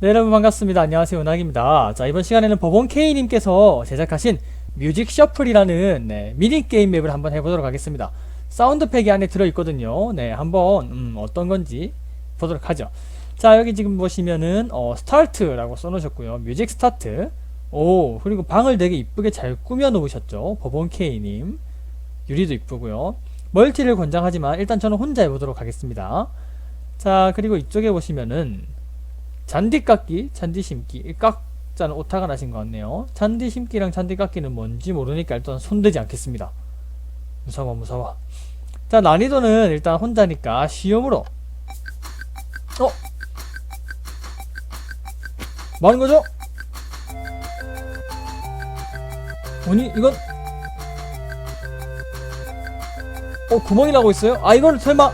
네, 여러분 반갑습니다. 안녕하세요. 은학입니다. 자, 이번 시간에는 버본 K님께서 제작하신 뮤직 셔플이라는 네, 미니게임 맵을 한번 해보도록 하겠습니다. 사운드팩이 안에 들어있거든요. 네, 한번 음, 어떤 건지 보도록 하죠. 자, 여기 지금 보시면은 어, 스타트라고 써놓으셨고요. 뮤직 스타트. 오, 그리고 방을 되게 이쁘게 잘 꾸며 놓으셨죠. 버본 K님. 유리도 이쁘고요. 멀티를 권장하지만 일단 저는 혼자 해보도록 하겠습니다. 자, 그리고 이쪽에 보시면은 잔디 깎기, 잔디 심기, 이 깎자는 오타가 나신 것 같네요. 잔디 심기랑 잔디 깎기는 뭔지 모르니까 일단 손대지 않겠습니다. 무서워, 무서워. 자, 난이도는 일단 혼자니까 쉬움으로. 어? 뭐 하는 거죠? 아니, 이건. 어, 구멍이 나고 있어요? 아, 이건 설마.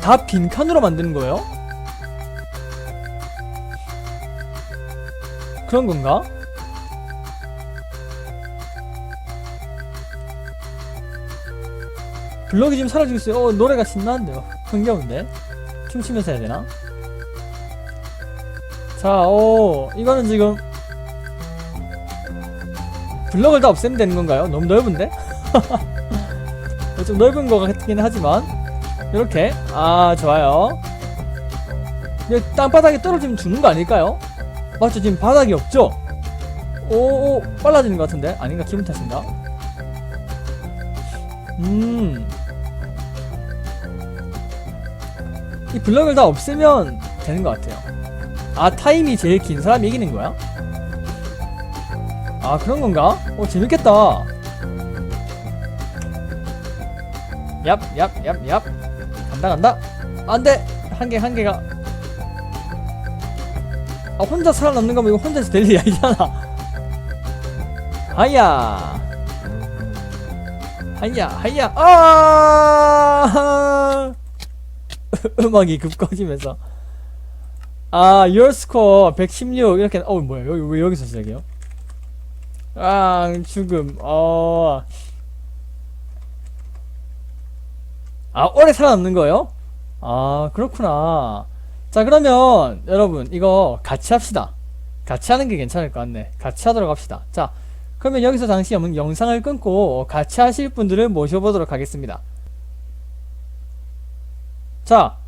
다 빈칸으로 만드는 거예요? 그런 건가? 블럭이 지금 사라지고 있어요. 어, 노래가 신나는데요. 흥겨운데? 춤추면서 해야 되나? 자, 오, 이거는 지금 블럭을 다 없애면 되는 건가요? 너무 넓은데? 좀 넓은 것 같긴 하지만 이렇게 아 좋아요 땅바닥에 떨어지면 죽는 거 아닐까요? 맞죠 지금 바닥이 없죠? 오, 오 빨라지는 것 같은데 아닌가 기분 탓인가? 음 이 블럭을 다 없애면 되는 것 같아요 아 타임이 제일 긴 사람이 이기는 거야? 아 그런 건가? 오 재밌겠다 얍, 얍, 얍, 얍. 간다, 간다. 안 돼! 한 개, 한 개가. 아, 혼자 살아남는 거면 이거 혼자서 될 일이 아니잖아. 하야. 하야, 하야. 아! 음악이 급 꺼지면서. 아, your score 116. 이렇게, 어, 뭐야. 여기, 왜 여기서 시작해요? 아, 죽음. 어. 아, 오래 살아남는 거예요? 아, 그렇구나. 자, 그러면 여러분, 이거 같이 합시다. 같이 하는 게 괜찮을 것 같네. 같이 하도록 합시다. 자, 그러면 여기서 영- 영상을 끊고 같이 하실 분들을 모셔보도록 하겠습니다. 자,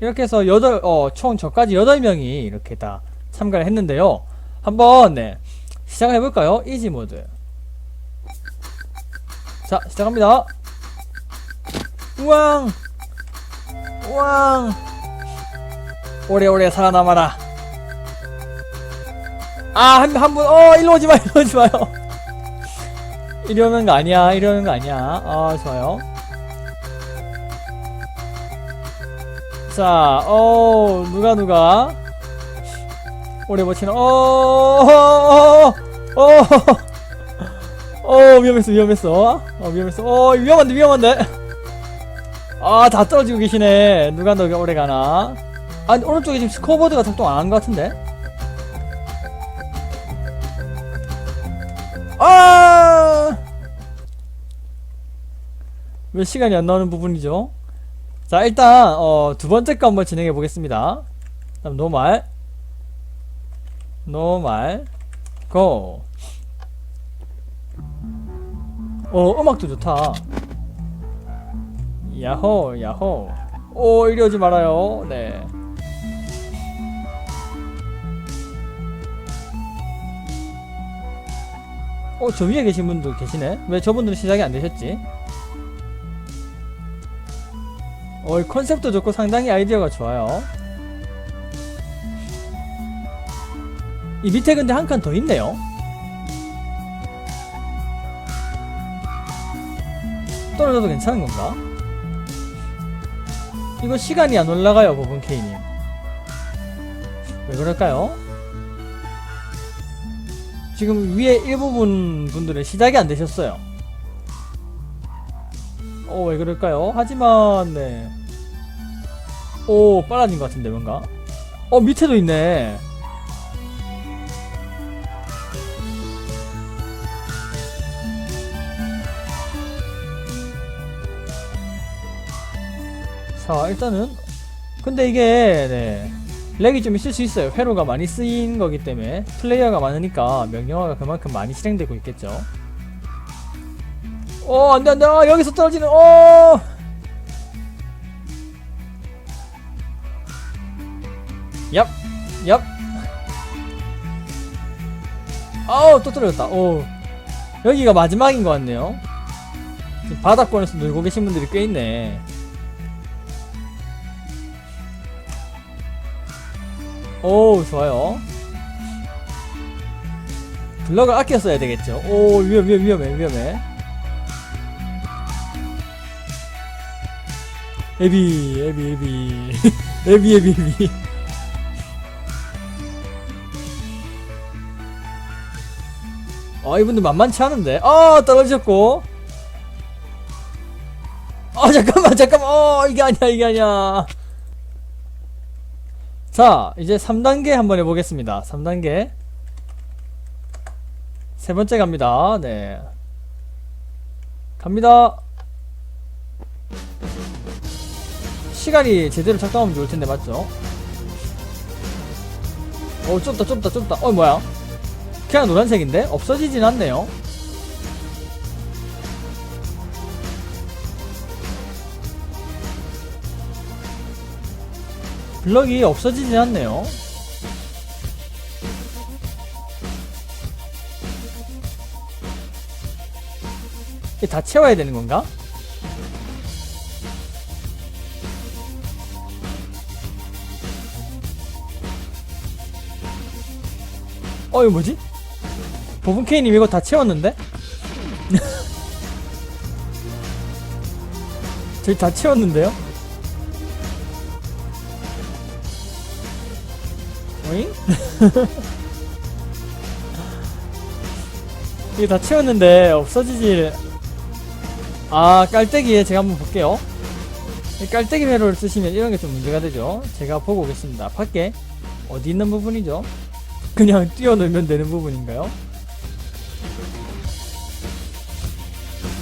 이렇게 해서 여덟, 어, 총 저까지 여덟 명이 이렇게 다 참가를 했는데요. 한번, 네, 시작을 해볼까요? 이지 모드. 자, 시작합니다. 우왕 우왕 오래오래 살아남아라. 아 한 한 분 어 일로 오지 마 일로 오지 마요. 이리 오는 거 아니야 이리 오는 거 아니야. 아 좋아요. 자 어 누가 누가? 오래 버티는 어 어 어 어 어, 위험했어 위험했어. 어 위험했어. 어 위험한데 위험한데. 아, 다 떨어지고 계시네. 누가 더 오래 가나? 아, 근데 오른쪽에 지금 스코어보드가 작동 안 한 것 같은데? 아! 왜 시간이 안 나오는 부분이죠? 자, 일단, 어, 두 번째 거 한번 진행해 보겠습니다. 다음, 노말. 노말. 고. 어, 음악도 좋다. 야호 야호 오 이리 오지 말아요 네 어, 저 위에 계신 분도 계시네? 왜 저분들은 시작이 안 되셨지? 어, 이 컨셉도 좋고 상당히 아이디어가 좋아요. 이 밑에 근데 한 칸 더 있네요. 떨어져도 괜찮은 건가? 이거 시간이 안 올라가요, 버분 K님. 왜 그럴까요? 지금 위에 일부분 분들은 시작이 안 되셨어요. 어, 왜 그럴까요? 하지만, 네. 오, 빨라진 것 같은데, 뭔가. 어, 밑에도 있네. 자, 일단은 근데 이게 네. 렉이 좀 있을 수 있어요. 회로가 많이 쓰인 거기 때문에 플레이어가 많으니까 명령어가 그만큼 많이 실행되고 있겠죠. 어, 안 돼, 안 돼. 아, 여기서 떨어지는, 어! 얍, 얍. 아우, 또 떨어졌다. 오. 여기가 마지막인 것 같네요. 바닥권에서 놀고 계신 분들이 꽤 있네. 오, 좋아요. 블럭을 아껴 써야 되겠죠. 오, 위험, 위험, 위험해, 위험해. 에비, 에비, 에비. 에비, 에비, 에비. 아, 이분들 만만치 않은데. 아, 떨어졌고. 아, 잠깐만, 잠깐만. 어, 이게 아니야, 이게 아니야. 자, 이제 3단계 한번 해보겠습니다. 3단계. 세 번째 갑니다. 네. 갑니다. 시간이 제대로 작동하면 좋을 텐데, 맞죠? 어, 좁다, 좁다, 좁다. 어, 뭐야? 그냥 노란색인데? 없어지진 않네요. 블럭이 없어지진 않네요. 다 채워야 되는 건가? 어, 이거 뭐지? 보분케이님 이거 다 채웠는데? 저희 다 채웠는데요? 오잉? 이게 다 채웠는데 없어지질 아 깔때기에 제가 한번 볼게요. 이 깔때기 회로를 쓰시면 이런 게 좀 문제가 되죠. 제가 보고 오겠습니다. 밖에 어디 있는 부분이죠? 그냥 뛰어놀면 되는 부분인가요?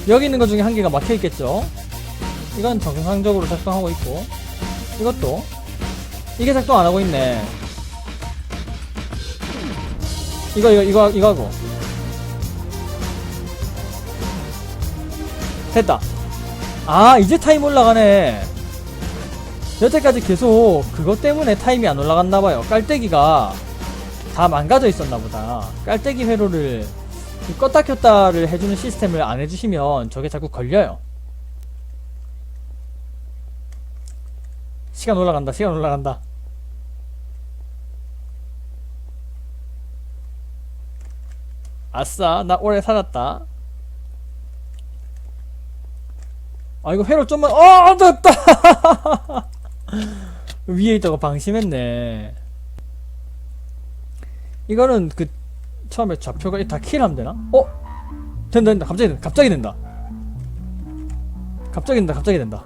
여기 있는 것 중에 한 개가 막혀 있겠죠? 이건 정상적으로 작동하고 있고 이것도. 이게 작동 안 하고 있네 이거 이거 이거 이거 하고. 됐다. 아 이제 타임 올라가네. 여태까지 계속 그것 때문에 타임이 안 올라갔나봐요. 깔때기가 다 망가져 있었나보다. 깔때기 회로를 이 껐다 켰다를 해주는 시스템을 안 해주시면 저게 자꾸 걸려요. 시간 올라간다 시간 올라간다 아싸 나 오래 살았다. 아 이거 회로 좀만 어 됐다! 위에 있다가 방심했네. 이거는 그 처음에 좌표가 다 킬하면 되나? 어? 된다 된다. 갑자기 된다 갑자기 된다. 갑자기 된다 갑자기 된다.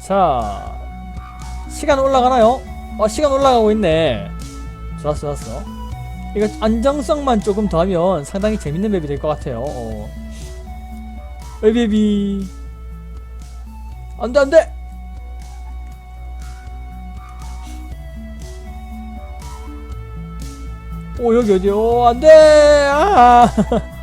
자 시간 올라가나요? 어 시간 올라가고 있네. 좋았어 좋았어. 이거 안정성만 조금 더하면 상당히 재밌는 맵이 될 것 같아요. 어. 베비비? 안돼 안돼! 오 여기 어디 오 안돼! 아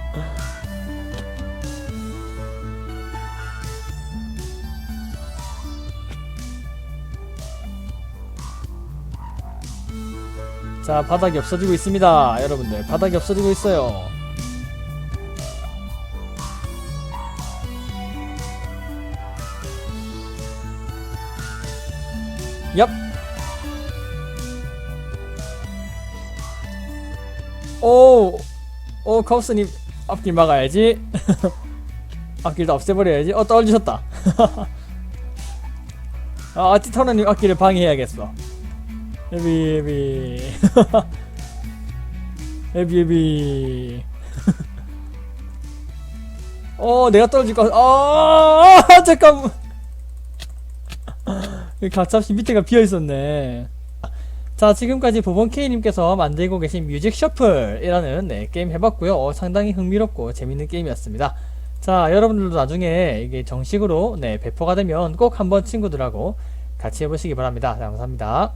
자 바닥이 없어지고 있습니다 여러분들 바닥이 없어지고 있어요 얍 오, 오, 카우스님 앞길 막아야지. 앞길 다 없애버려야지. 어, 떨어지셨다. 아, 아티터너님 앞길을 방해해야겠어. 에비, 에비. 에비, 에비. 어, 내가 떨어질 것 같아. 아, 잠깐만. 가차없이 밑에가 비어있었네. 자, 지금까지 보본 K님께서 만들고 계신 뮤직 셔플이라는 네, 게임 해봤고요. 어, 상당히 흥미롭고 재밌는 게임이었습니다. 자, 여러분들도 나중에 이게 정식으로 네, 배포가 되면 꼭 한번 친구들하고 같이 해보시기 바랍니다. 자, 감사합니다.